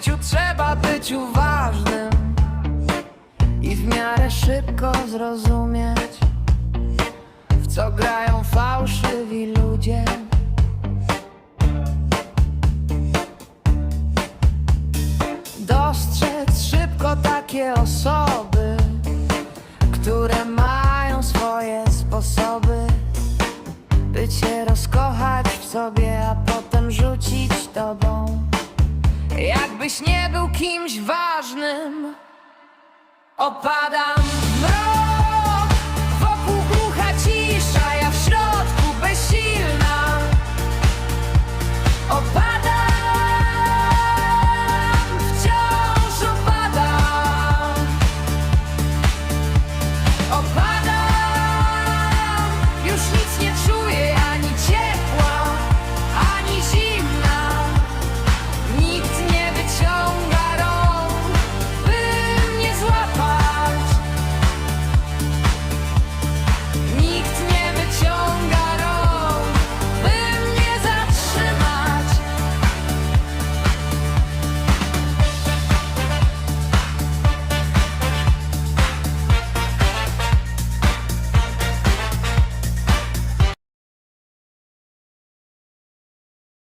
życiu trzeba być uważnym i w miarę szybko zrozumieć, w co grają fałszywi ludzie. Dostrzec szybko takie osoby, które mają swoje sposoby, by cię rozkochać w sobie, a Nie był kimś ważnym, opadam